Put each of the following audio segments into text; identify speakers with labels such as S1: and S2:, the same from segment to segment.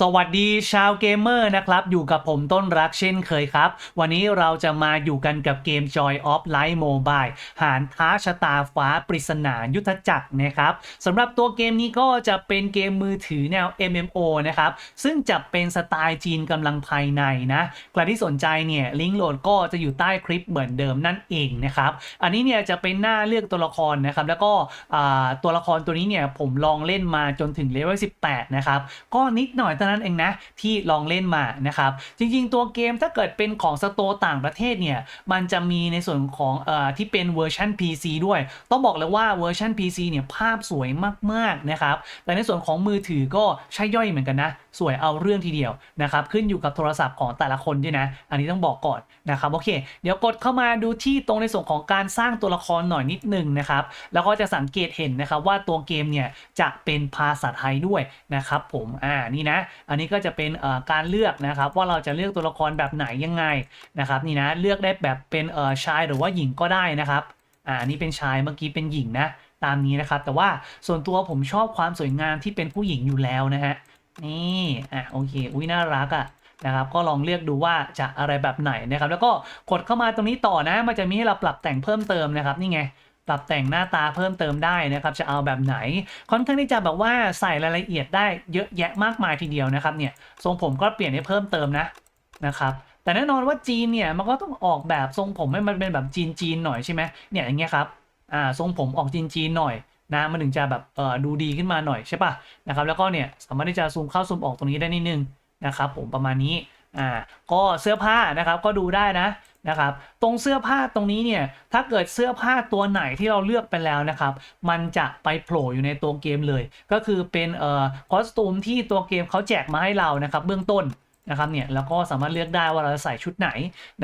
S1: สวัสดีชาวเกมเมอร์นะครับ อยู่กับผมต้นรักเช่นเคยครับ วันนี้เราจะมาอยู่กันกับเกม Joy of Light Mobile หารท้าชะตาฟ้าปริศนายุทธจักรนะครับสำหรับตัวเกมนี้ก็จะเป็นเกมมือถือแนว MMO นะครับ ซึ่งจะเป็นสไตล์จีนกำลังภายในนะใครที่สนใจเนี่ยลิงก์โหลดก็จะอยู่ใต้คลิปเหมือนเดิมนั่นเองนะครับ อันนี้เนี่ยจะเป็นหน้าเลือกตัวละครนะครับ แล้วก็ตัวละครตัวนี้เนี่ยผมลองเล่นมาจนถึงเลเวล18 นะครับ ก็นิดหน่อยเท่านั้นเองนะที่ลองเล่นมานะครับ จริงๆ ตัวเกมถ้าเกิดเป็นของสโตต่างประเทศเนี่ยมันจะมีในส่วนของเอ่อที่เป็นเวอร์ชัน PC ด้วย ต้องบอกเลยว่าเวอร์ชัน PC เนี่ยภาพสวยมากๆนะครับแต่ในส่วนของมือถือก็ใช่ย่อยเหมือนกันนะสวยเอาเรื่องทีเดียวนะครับขึ้นอยู่กับโทรศัพท์ของแต่ละคนด้วยนะ อันนี้ต้องบอกก่อนนะครับโอเค เดี๋ยวกดเข้ามาดูที่ตรงในส่วนของการสร้างตัวละครหน่อยนิดนึงนะครับแล้วก็จะสังเกตเห็นนะครับว่าตัวเกมเนี่ยจะเป็นภาษาไทยด้วยนะครับผมอ่านี่นะอันนี้ก็จะเป็นการเลือกนะครับว่าเราจะเลือกตัวละครแบบไหนยังไงนะครับนี่นะเลือกได้แบบเป็นชายหรือว่าหญิงก็ได้นะครับอ่านนี้เป็นชายเมื่อกี้เป็นหญิงนะตามนี้นะครับ แต่ว่าส่วนตัวผมชอบความสวยงามที่เป็นผู้หญิงอยู่แล้วนะฮะนี่อะโอเคอุ้ยน่ารักอะนะครับก็ลองเลือกดูว่าจะอะไรแบบไหนนะครับ แล้วก็กดเข้ามาตรงนี้ต่อนะ มันจะมีให้เราปรับแต่งเพิ่มเติมนะครับนี่ไง ปรับแต่งหน้าตาเพิ่มเติมได้นะครับ จะเอาแบบไหน ค่อนข้างที่จะแบบว่าใส่รายละเอียดได้เยอะแยะมากมายทีเดียวนะครับเนี่ยทรงผมก็เปลี่ยนให้เพิ่มเติมนะนะครับแต่แน่นอนว่าจีนเนี่ยมันก็ต้องออกแบบทรงผมให้มันเป็นแบบจีนจีนหน่อยใช่ไหมเนี่ยอย่างเงี้ยครับอ่าทรงผมออกจีนจีนหน่อยนะมันถึงจะแบบเอ่อดูดีขึ้นมาหน่อยใช่ป่ะนะครับแล้วก็เนี่ยสามารถที่จะซูมเข้าซูมออกตรงนี้ได้นิดนึงนะครับผมประมาณนี้อ่าก็เสื้อผ้านะครับก็ดูได้นะ นะครับ ตรงเสื้อผ้าตรงนี้เนี่ย ถ้าเกิดเสื้อผ้าตัวไหนที่เราเลือกไปแล้วนะครับ มันจะไปโผล่อยู่ในตัวเกมเลย ก็คือเป็นเอ่อคอสตูมที่ตัวเกมเขาแจกมาให้เรานะครับ เบื้องต้นนะครับเนี่ยแล้วก็สามารถเลือกได้ว่าเราจะใส่ชุดไหน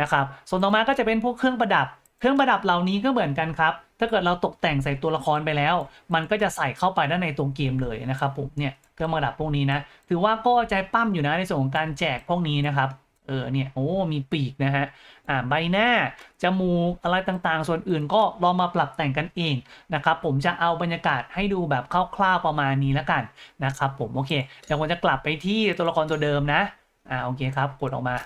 S1: นะครับส่วนต่อมาก็จะเป็นพวกเครื่องประดับ เครื่องประดับเหล่านี้ก็เหมือนกันครับถ้าเกิดเราตกแต่งใส่ตัวละครไปแล้ว มันก็จะใส่เข้าไปด้านในตัวเกมเลยนะครับผมเนี่ยเครื่องประดับพวกนี้นะถือว่าก็ใจปั้มอยู่นะในส่วนของการแจกพวกนี้นะครับ เออเนี่ยโอ้มีปีกนะฮะอ่าใบหน้า จมูกอะไรต่างๆ ส่วนอื่นก็ลองมาปรับแต่งกันเองนะครับผมจะเอาบรรยากาศให้ดูแบบคร่าวๆประมาณนี้แล้วกันนะครับผมโอเคเดี๋ยวผมจะกลับไปที่ตัวละครตัวเดิมนะอ่าโอเคครับกดออกมา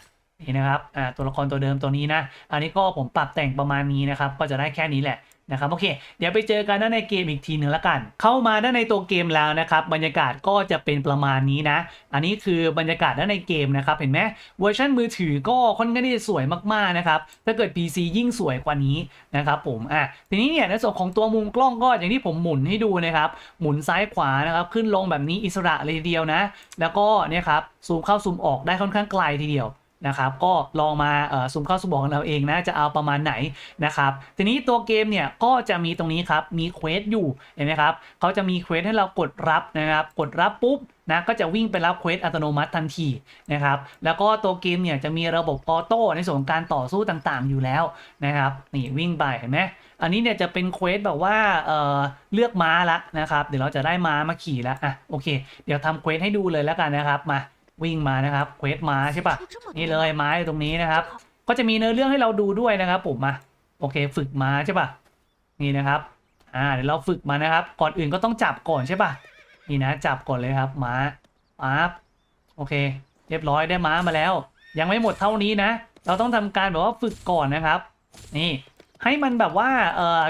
S1: นี่นะครับอ่าตัวละครตัวเดิมตัวนี้นะ อันนี้ก็ผมปรับแต่งประมาณนี้นะครับ ก็จะได้แค่นี้แหละ นะครับโอเค เดี๋ยวไปเจอกันด้านในเกมอีกทีหนึ่งละกัน เข้ามาด้านในตัวเกมแล้วนะครับ บรรยากาศก็จะเป็นประมาณนี้นะ อันนี้คือบรรยากาศด้านในเกมนะครับ เห็นไหมเวอร์ชันมือถือก็ค่อนข้างที่จะสวยมากๆนะครับ ถ้าเกิด PC ยิ่งสวยกว่านี้นะครับผมอะทีนี้เนี่ยในส่วนของตัวมุมกล้องก็อย่างที่ผมหมุนให้ดูนะครับ หมุนซ้ายขวานะครับขึ้นลงแบบนี้อิสระเลยทีเดียวนะ แล้วก็เนี่ยครับซูมเข้าซูมออกได้ค่อนข้างไกลทีเดียว นะครับก็ลองมาเอ่อซูมเข้าซูมออกกันเราเองนะจะเอาประมาณไหนนะครับทีนี้ตัวเกมเนี่ยก็จะมีตรงนี้ครับมีเควสอยู่เห็นไหมครับเขาจะมีเควสให้เรากดรับนะครับกดรับปุ๊บนะก็จะวิ่งไปรับเควสอัตโนมัติทันทีนะครับแล้วก็ตัวเกมเนี่ยจะมีระบบออโต้ในส่วนของการต่อสู้ต่างๆ อยู่แล้วนะครับนี่วิ่งไปเห็นไหมอันนี้เนี่ยจะเป็นเควสแบบว่าเออเลือกม้าละนะครับเดี๋ยวเราจะได้ม้ามาขี่แล้วอะโอเค เดี๋ยวทำเควสให้ดูเลยแล้วกันนะครับมา วิ่งมานะครับเควสม้าใช่ปะนี่เลยไม้อยู่ตรงนี้นะครับ ก็จะมีเนื้อเรื่องให้เราดูด้วยนะครับผมมาโอเค ฝึกมาใช่ปะนี่นะครับอ่าเดี๋ยวเราฝึกมานะครับ ก่อนอื่นก็ต้องจับก่อนใช่ปะนี่นะจับก่อนเลยครับม้าปั๊บโอเค เรียบร้อยได้ม้ามาแล้ว ยังไม่หมดเท่านี้นะ เราต้องทำการแบบว่าฝึกก่อนนะครับ นี่ ให้มันแบบว่าเอ่อ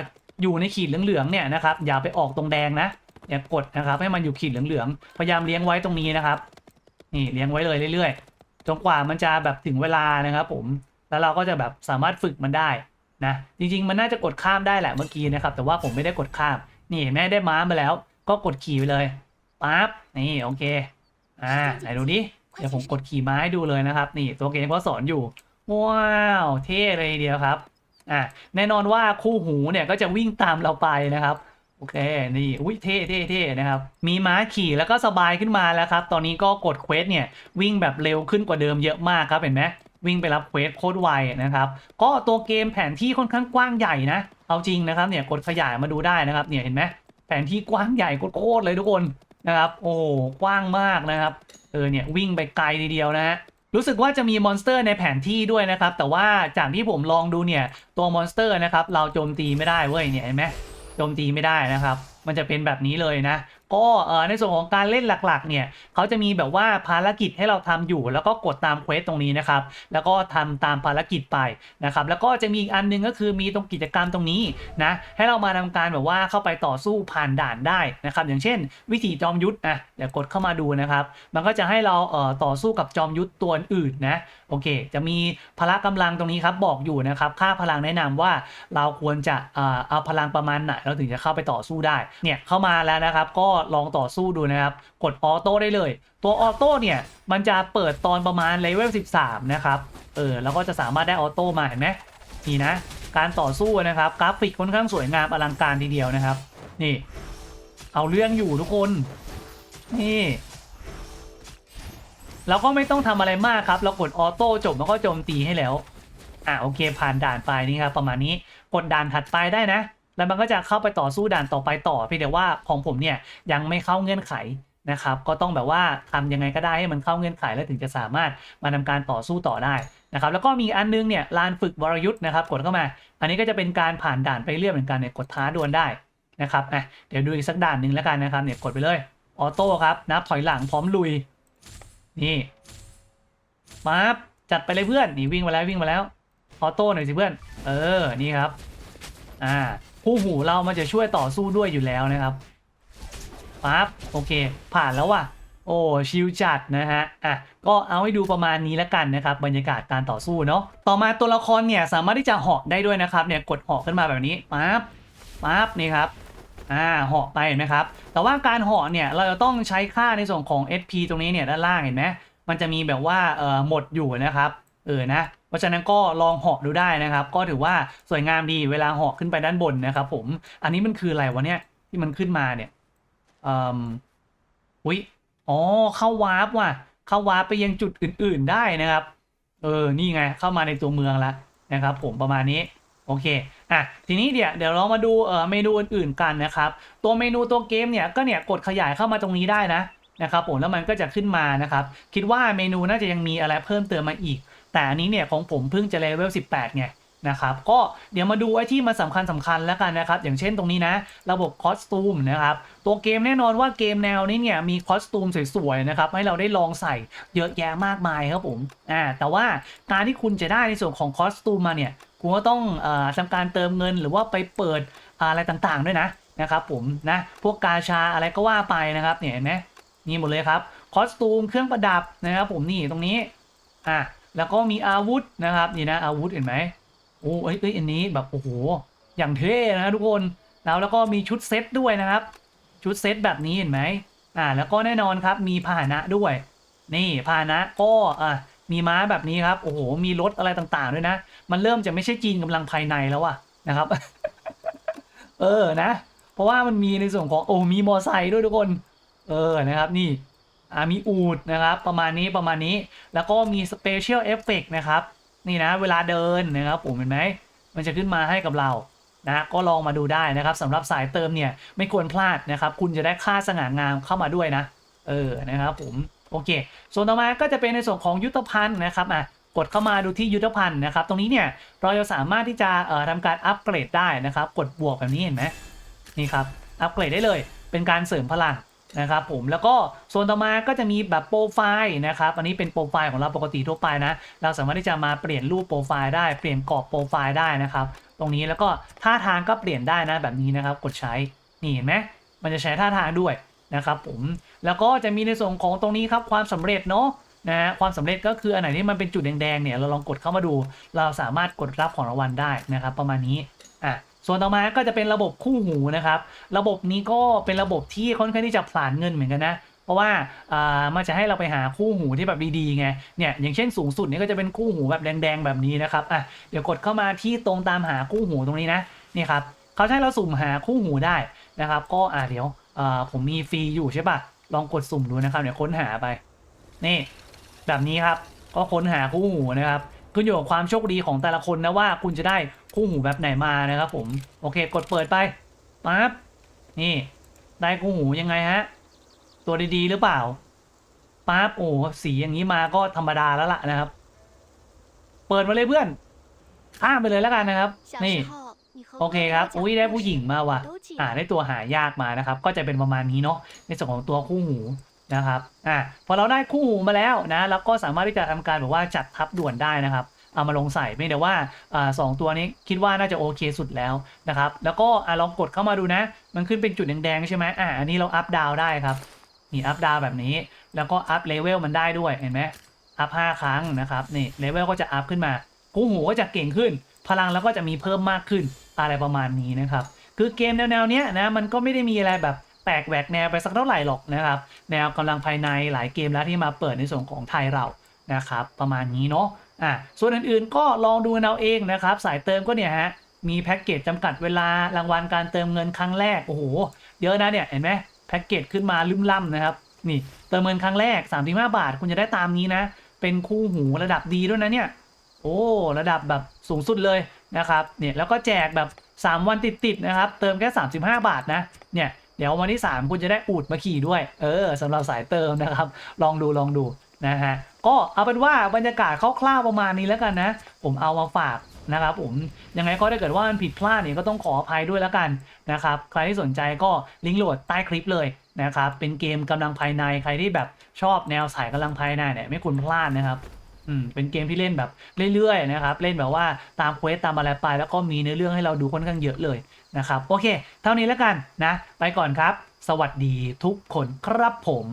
S1: อยู่ในขีดเหลืองๆเนี่ยนะครับ อย่าไปออกตรงแดงนะอย่ากดนะครับ ให้มันอยู่ขีดเหลืองๆพยายามเลี้ยงไว้ตรงนี้นะครับ นี่เลี้ยงไว้เลยเรื่อยๆจนกว่ามันจะแบบถึงเวลานะครับผมแล้วเราก็จะแบบสามารถฝึกมันได้นะจริง ๆ มันน่าจะกดข้ามได้แหละเมื่อกี้นะครับ แต่ว่าผมไม่ได้กดข้าม นี่แม่ได้ม้ามาแล้ว ก็กดขี่ไปเลยปั๊บนี่โอเคอ่าไหนดูดิเดี๋ยวผมกดขี่ม้าให้ดูเลยนะครับ นี่ตัวเกมเขาสอนอยู่ว้าวเท่เลยเดียวครับอ่าแน่นอนว่าคู่หูเนี่ยก็จะวิ่งตามเราไปนะครับ โอเค นี่ อุ้ยเท่เท่เท่นะครับ มีม้าขี่แล้วก็สบายขึ้นมาแล้วครับ ตอนนี้ก็กดเควสเนี่ย วิ่งแบบเร็วขึ้นกว่าเดิมเยอะมากครับ เห็นไหมวิ่งไปรับเควสโคตรไวนะครับ ก็ตัวเกมแผนที่ค่อนข้างกว้างใหญ่นะ เอาจริงนะครับเนี่ยกดขยายมาดูได้นะครับ เนี่ยเห็นไหมแผนที่กว้างใหญ่โคตรเลยทุกคนนะครับ โอ้กว้างมากนะครับ เออเนี่ยวิ่งไปไกลทีเดียวนะฮะรู้สึกว่าจะมีมอนสเตอร์ในแผนที่ด้วยนะครับ แต่ว่าจากที่ผมลองดูเนี่ยตัวมอนสเตอร์นะครับเราโจมตีไม่ได้เว้ยเนี่ยเห็นไหม โจมตีไม่ได้นะครับ มันจะเป็นแบบนี้เลยนะ ก็ในส่วนของการเล่นหลักๆ เนี่ยเขาจะมีแบบว่าภารกิจให้เราทำอยู่ แล้วก็กดตามเควสตรงนี้นะครับ แล้วก็ทำตามภารกิจไปนะครับ แล้วก็จะมีอีกอันหนึงก็คือมีตรงกิจกรรมตรงนี้นะให้เรามาทำการแบบว่าเข้าไปต่อสู้ผ่านด่านได้นะครับ อย่างเช่น วิถีจอมยุทธอะเดี๋ยวกดเข้ามาดูนะครับ มันก็จะให้เราเอ่อต่อสู้กับจอมยุทธ์ตัวอื่นนะโอเค จะมีพละกำลังตรงนี้ครับบอกอยู่นะครับ ค่าพลังแนะนำว่าเราควรจะเอาพลังประมาณไหนเราถึงจะเข้าไปต่อสู้ได้เนี่ยเข้ามาแล้วนะครับก็ลองต่อสู้ดูนะครับ กดออโต้ได้เลย ตัวออโต้เนี่ยมันจะเปิดตอนประมาณเลเวล13 นะครับเออแล้วก็จะสามารถได้ออโต้มาเห็นไหมนี่นะ การต่อสู้นะครับ กราฟิกค่อนข้างสวยงามอลังการทีเดียวนะครับ นี่ เอาเรื่องอยู่ทุกคน นี่เราก็ไม่ต้องทำอะไรมากครับ เรากดออโต้จบแล้วก็โจมตีให้แล้ว อะโอเคผ่านด่านไปนี่ครับประมาณนี้ กดด่านถัดไปได้นะ แล้วมันก็จะเข้าไปต่อสู้ด่านต่อไปต่อเพียงแต่ว่าของผมเนี่ยยังไม่เข้าเงื่อนไขนะครับก็ต้องแบบว่าทำยังไงก็ได้ให้มันเข้าเงื่อนไขแล้วถึงจะสามารถมาทำการต่อสู้ต่อได้นะครับแล้วก็มีอันนึงเนี่ยลานฝึกวรยุทธ์นะครับกดเข้ามา อันนี้ก็จะเป็นการผ่านด่านไปเรื่อยเหมือนกันเนี่ยกดท้าดวลได้นะครับอะเดี๋ยวดูอีกสักด่านหนึ่งแล้วกันนะครับเนี่ยกดไปเลยออโต้ครับนับถอยหลังพร้อมลุยนี่ปั๊บจัดไปเลยเพื่อนนี่วิ่งมาแล้ววิ่งมาแล้วออโต้หน่อยสิเพื่อน เออนี่ครับอ่า คู่หูเรามันจะช่วยต่อสู้ด้วยอยู่แล้วนะครับปั๊บโอเค ผ่านแล้วว่ะ โอ้ชิลจัดนะฮะอะก็เอาให้ดูประมาณนี้แล้วกันนะครับ บรรยากาศการต่อสู้เนาะต่อมาตัวละครเนี่ยสามารถที่จะเหาะได้ด้วยนะครับเนี่ยกดเหาะขึ้นมาแบบนี้ปั๊บปั๊บนี่ครับอ่าเหาะไปเห็นไหมครับ แต่ว่าการเหาะเนี่ยเราจะต้องใช้ค่าในส่วนของ SP ตรงนี้เนี่ยด้านล่างเห็นไหมมันจะมีแบบว่าเอ่อหมดอยู่นะครับเออนะ ราะฉะนั้นก็ลองเหาะดูได้นะครับ ก็ถือว่าสวยงามดีเวลาเหาะขึ้นไปด้านบนนะครับผมอันนี้มันคืออะไรวะเนี่ยที่มันขึ้นมาเนี่ยอืมอุ้ยอ๋อเข้าวาร์ปว่ะเข้าวาร์ปไปยังจุดอื่น ๆได้นะครับ เออนี่ไงเข้ามาในตัวเมืองแล้วนะครับ ผมประมาณนี้โอเค อะ ทีนี้เดี๋ยวเดี๋ยวเรามาดูเอ่อเมนูอื่นๆกันนะครับ ตัวเมนูตัวเกมเนี่ยก็เนี่ยกดขยายเข้ามาตรงนี้ได้นะนะครับผมแล้วมันก็จะขึ้นมานะครับ คิดว่าเมนูน่าจะยังมีอะไรเพิ่มเติมมาอีก แต่อันนี้เนี่ยของผมเพิ่งจะเลเวล18ไงนะครับก็เดี๋ยวมาดูไอ้ที่มันสำคัญสำคัญแล้วกันนะครับ อย่างเช่นตรงนี้นะ ระบบคอสตูมนะครับ ตัวเกมแน่นอนว่าเกมแนวนี้เนี่ยมีคอสตูมสวยๆนะครับให้เราได้ลองใส่เยอะแยะมากมายครับผมอ่าแต่ว่าการที่คุณจะได้ในส่วนของคอสตูมมาเนี่ยคุณก็ต้องเอ่อทำการเติมเงินหรือว่าไปเปิดอะไรต่างๆด้วยนะนะครับผมนะพวกกาชาอะไรก็ว่าไปนะครับเนี่ยเห็นไหมนี่หมดเลยครับคอสตูมเครื่องประดับนะครับผมนี่ตรงนี้อะ แล้วก็มีอาวุธนะครับนี่นะอาวุธเห็นไหมโอ้เอ้ยเอ้ยอันนี้แบบโอ้โหอย่างเท่นะทุกคนแล้วแล้วก็มีชุดเซตด้วยนะครับ ชุดเซตแบบนี้เห็นไหมอ่าแล้วก็แน่นอนครับมีพาหนะด้วย นี่พาหนะก็อ่ามีม้าแบบนี้ครับโอ้โหมีรถอะไรต่างๆด้วยนะ มันเริ่มจะไม่ใช่จีนกำลังภายในแล้วอะนะครับ เออนะ เพราะว่ามันมีในส่วนของโอ้มีมอไซค์ด้วยทุกคน เออนะครับ นี่ อ่ามีอูดนะครับประมาณนี้ประมาณนี้แล้วก็มีสเปเชียลเอฟเฟกนะครับนี่นะเวลาเดินนะครับผมเห็นไหมมันจะขึ้นมาให้กับเรานะก็ลองมาดูได้นะครับสำหรับสายเติมเนี่ยไม่ควรพลาดนะครับ คุณจะได้ค่าสง่างามเข้ามาด้วยนะ เออนะครับผมโอเค ส่วนต่อมาก็จะเป็นในส่วนของยุทธภัณฑ์นะครับอะกดเข้ามาดูที่ยุทธภัณฑ์นะครับ ตรงนี้เนี่ยเราจะสามารถที่จะเอ่อทำการอัปเกรดได้นะครับ กดบวกแบบนี้เห็นไหมนี่ครับอัปเกรดได้เลย เป็นการเสริมพลัง นะครับผมแล้วก็โซนต่อมาก็จะมีแบบโปรไฟล์นะครับอันนี้เป็นโปรไฟล์ของเราปกติทั่วไปนะ เราสามารถที่จะมาเปลี่ยนรูปโปรไฟล์ได้เปลี่ยนกรอบโปรไฟล์ได้นะครับ ตรงนี้แล้วก็ท่าทางก็เปลี่ยนได้นะแบบนี้นะครับ กดใช้นี่เห็นไหมมันจะใช้ท่าทางด้วยนะครับผมแล้วก็จะมีในส่วนของตรงนี้ครับความสำเร็จเนาะนะฮะความสำเร็จก็คืออันไหนที่มันเป็นจุดแดงๆเนี่ยเราลองกดเข้ามาดู เราสามารถกดรับของรางวัลได้นะครับ ประมาณนี้ ส่วนต่อมาก็จะเป็นระบบคู่หูนะครับ ระบบนี้ก็เป็นระบบที่ค่อนข้างที่จะผลาญเงินเหมือนกันนะเพราะว่าอ่ามันจะให้เราไปหาคู่หูที่แบบดีๆไง เนี่ย อย่างเช่นสูงสุดนี่ก็จะเป็นคู่หูแบบแดงๆแบบนี้นะครับ อะ เดี๋ยวกดเข้ามาที่ตรงตามหาคู่หูตรงนี้นะ นี่ครับเขาให้เราสุ่มหาคู่หูได้นะครับ ก็อ่าเดี๋ยวอ่าผมมีฟรีอยู่ใช่ปะลองกดสุ่มดูนะครับ เดี๋ยวค้นหาไป นี่ แบบนี้ครับ ก็ค้นหาคู่หูนะครับ ขึ้นอยู่กับความโชคดีของแต่ละคนนะว่าคุณจะได้คู่หูแบบไหนมานะครับผมโอเค กดเปิดไปปั๊บนี่ ได้คู่หูยังไงฮะตัวดีๆหรือเปล่าปั๊บโอ้สีอย่างนี้มาก็ธรรมดาแล้วล่ะนะครับ เปิดมาเลยเพื่อนข้ามไปเลยแล้วกันนะครับ นี่โอเคครับอุ้ยได้ผู้หญิงมาว่ะ อ่าได้ตัวหายากมานะครับ ก็จะเป็นประมาณนี้เนาะในส่วนของตัวคู่หู นะครับอ่าพอเราได้คู่หูมาแล้วนะแล้วก็สามารถที่จะทำการแบบว่าจัดทับด่วนได้นะครับเอามาลงใส่ไม่แต่ว่าอ่าสองตัวนี้คิดว่าน่าจะโอเคสุดแล้วนะครับ แล้วก็อ่าลองกดเข้ามาดูนะ มันขึ้นเป็นจุดแดงๆใช่ไหมอ่าอันนี้เราอัพดาวได้ครับนี่อัพดาวแบบนี้ แล้วก็อัพเลเวลมันได้ด้วยเห็นไหมอัพ5ครั้งนะครับนี่เลเวลก็จะอัพขึ้นมาคู่หูก็จะเก่งขึ้น พลังแล้วก็จะมีเพิ่มมากขึ้นอะไรประมาณนี้นะครับ คือเกมแนวๆเนี้ยนะมันก็ไม่ได้มีอะไรแบบ แปลกแหวกแนวไปสักเท่าไหร่หรอกนะครับ แนวกำลังภายในหลายเกมแล้วที่มาเปิดในส่วนของไทยเรานะครับ ประมาณนี้เนาะอะส่วนอื่นๆก็ลองดูกันเอาเองนะครับ สายเติมก็เนี่ยฮะมีแพ็กเกจจำกัดเวลารางวัลการเติมเงินครั้งแรกโอ้โหเยอะนะเนี่ยเห็นไหมแพ็กเกจขึ้นมาลืมล่ำนะครับนี่เติมเงินครั้งแรก 35 บาท คุณจะได้ตามนี้นะ เป็นคู่หูระดับดีด้วยนะเนี่ยโอ้ระดับแบบสูงสุดเลยนะครับเนี่ยแล้วก็แจกแบบ 3 วันติดๆนะครับ เติมแค่ 35 บาทนะเนี่ย เดี๋ยววันที่ 3 คุณจะได้อูดมาขี่ด้วย เออสำหรับสายเติมนะครับ ลองดูลองดูนะฮะก็เอาเป็นว่าบรรยากาศคร่าวๆประมาณนี้แล้วกันนะ ผมเอามาฝากนะครับผมยังไงก็ถ้าเกิดว่ามันผิดพลาดเนี่ยก็ต้องขออภัยด้วยแล้วกันนะครับใครที่สนใจก็ลิงก์โหลดใต้คลิปเลยนะครับเป็นเกมกำลังภายในใครที่แบบชอบแนวสายกำลังภายในเนี่ยไม่ควรพลาดนะครับอืมเป็นเกมที่เล่นแบบเรื่อยๆนะครับเล่นแบบว่าตามเควสตามอะไรไปแล้วก็มีเนื้อเรื่องให้เราดูค่อนข้างเยอะเลย นะครับ โอเค เท่านี้แล้วกันนะ ไปก่อนครับ สวัสดีทุกคนครับผม